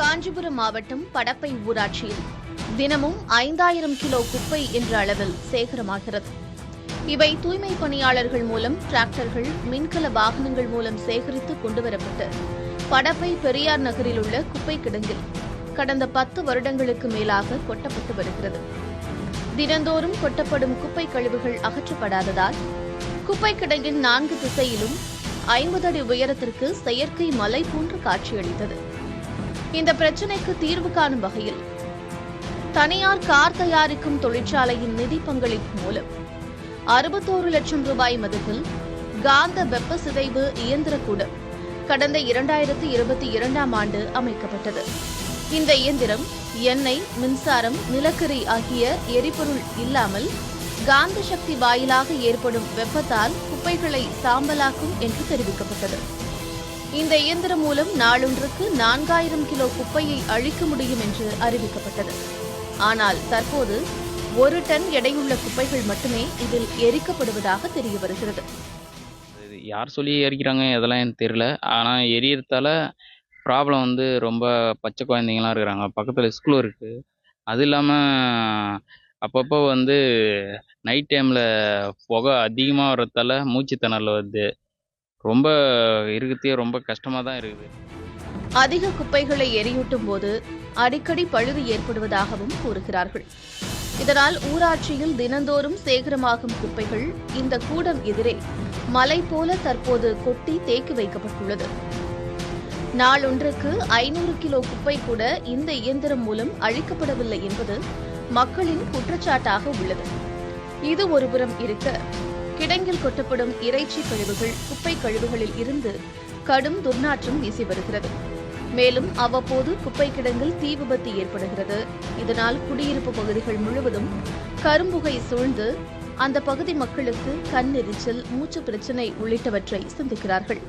காஞ்சிபுரம் மாவட்டம் படப்பை ஊராட்சியில் தினமும் ஐந்தாயிரம் கிலோ குப்பை என்ற அளவில் சேகரமாகிறது. இவை தூய்மை பணியாளர்கள் மூலம் டிராக்டர்கள் மின்கல வாகனங்கள் மூலம் சேகரித்து கொண்டுவரப்பட்டு படப்பை பெரியார் நகரில் உள்ள குப்பை கிடங்கில் கடந்த பத்து வருடங்களுக்கு மேலாக கொட்டப்பட்டு வருகிறது. தினந்தோறும் கொட்டப்படும் குப்பை கழிவுகள் அகற்றப்படாததால் குப்பை கிடங்கின் நான்கு திசையிலும் ஐம்பது அடி உயரத்திற்கு செயற்கை மலை போன்று காட்சியளித்தது. இந்த பிரச்சினைக்கு தீர்வு காணும் வகையில் தனியார் கார் தயாரிக்கும் தொழிற்சாலையின் நிதி பங்களிப்பு மூலம் அறுபத்தோரு லட்சம் ரூபாய் மதிப்பில் காந்த வெப்ப சிதைவு இயந்திரக்கூடம் கடந்த இரண்டாயிரத்தி இருபத்தி இரண்டாம் ஆண்டு அமைக்கப்பட்டது. இந்த இயந்திரம் எண்ணெய் மின்சாரம் நிலக்கரி ஆகிய எரிபொருள் இல்லாமல் காந்த சக்தி வாயிலாக ஏற்படும் வெப்பத்தால் குப்பைகளை சாம்பலாக்கும் என்று தெரிவிக்கப்பட்டது. இந்த இயந்திரம் மூலம் நாளொன்றுக்கு நான்காயிரம் கிலோ குப்பையை அழிக்க முடியும் என்று அறிவிக்கப்பட்டது. ஆனால் தற்போது ஒரு டன் எடையுள்ள குப்பைகள் மட்டுமே இதில் எரிக்கப்படுவதாக தெரிய வருகிறது. யார் சொல்லி எரிக்கிறாங்க இதெல்லாம் எனக்கு தெரியல. ஆனால் எரியறதால ப்ராப்ளம் வந்து ரொம்ப பச்சை குழந்தைங்களாம் இருக்கிறாங்க. பக்கத்தில் ஸ்கூல் இருக்குது அது இல்லாமல் அப்பப்போ வந்து நைட் டைமில் புகை அதிகமாக வர்றதால மூச்சு திணறல் வருது. ரொம்ப இருக்கிறதே ரொம்ப கஷ்டமாக தான் இருக்குது. அதிக குப்பைகளை எரியூட்டும் போது அடிக்கடி பழுது ஏற்படுவதாகவும் கூறுகிறார்கள். இதனால் ஊராட்சியில் தினந்தோறும் சேகரமாகும் குப்பைகள் இந்த கூடம் எதிரே மலை போல தற்போது கொட்டி தேக்கி வைக்கப்பட்டுள்ளது. நாளொன்றுக்கு ஐநூறு கிலோ குப்பை கூட இந்த இயந்திரம் மூலம் அழிக்கப்படவில்லை என்பது மக்களின் குற்றச்சாட்டாக உள்ளது. இது ஒருபுறம் இருக்க. கிடங்கில் கொட்டப்படும் இறைச்சி கழிவுகள் குப்பை கழிவுகளில் இருந்து கடும் துர்நாற்றம் வீசி வருகிறது. மேலும் அவ்வப்போது குப்பை கிடங்கில் தீ விபத்து ஏற்படுகிறது. இதனால் குடியிருப்பு பகுதிகள் முழுவதும் கரும்புகை சூழ்ந்து அந்த பகுதி மக்களுக்கு கண் எரிச்சல் மூச்சு பிரச்சினை உள்ளிட்டவற்றை சந்திக்கிறார்கள்.